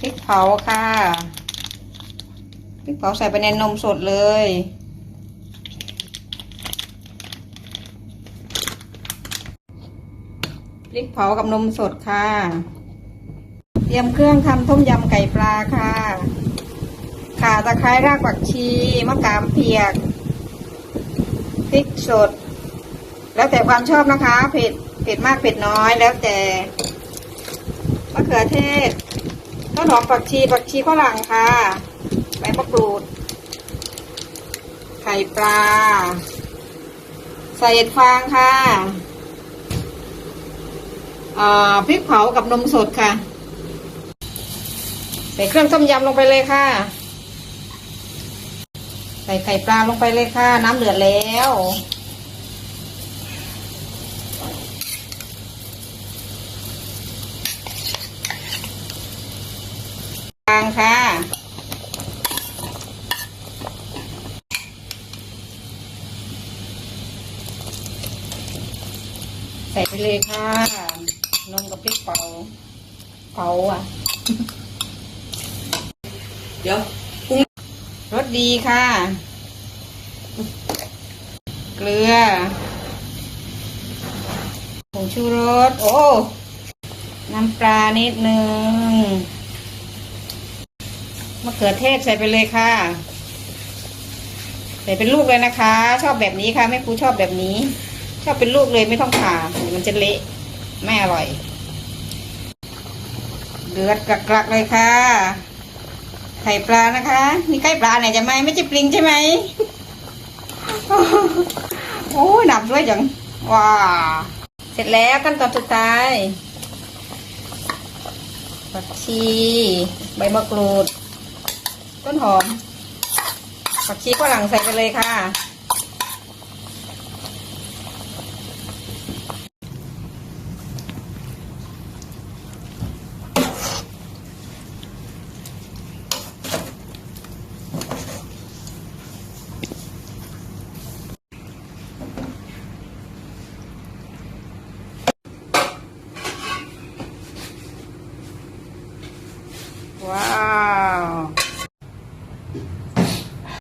พริกเผาค่ะพริกเผาใส่ไปในนมสดเลยพริกเผากับนมสดค่ะ เตรียมเครื่องทำต้มยำไก่ปลาค่ะข่าตะไคร้รากผักชีมะขามเปียกพริกสด แล้วแต่ความชอบนะคะ เผ็ดเผ็ดมากเผ็ดน้อยแล้วแต่มะเขือเทศ ต้นหอมผักชีผักชีฝรั่งค่ะใบมะกรูด ไข่ปลา ใส่เห็ดฟางค่ะพริกเผากับนมสดค่ะ ใส่เครื่องต้มยำลงไปเลยค่ะ ใส่ไข่ปลาลงไปเลยค่ะ น้ำเดือดแล้วางค่ะ ใส่ไปเลยค่ะ นมกับพริกเผาเผาอะ เดี๋ยวรสดีค่ะ เกลือผงชูรส โอ้ น้ำปลานิดนึง มะเขือเทศใส่ไปเลยค่ะ ใส่เป็นลูกเลยนะคะ ชอบแบบนี้ค่ะแม่ครูชอบแบบนี้ ชอบเป็นลูกเลยไม่ต้องผ่ามันจะเละไม่อร่อย เดือดกลักๆเลยค่ะ ไข่ปลานะคะนี่ไข่ปลาไหนจะไหมไม่ใช่ปลิงใช่ไหมโอ้ยหนับด้วยจังว้าเสร็จแล้วขั้นตอนสุดท้ายผักชีใบมะกรูด ต้นหอมผักชีฝรั่งใส่ไปเลยค่ะ ว้าว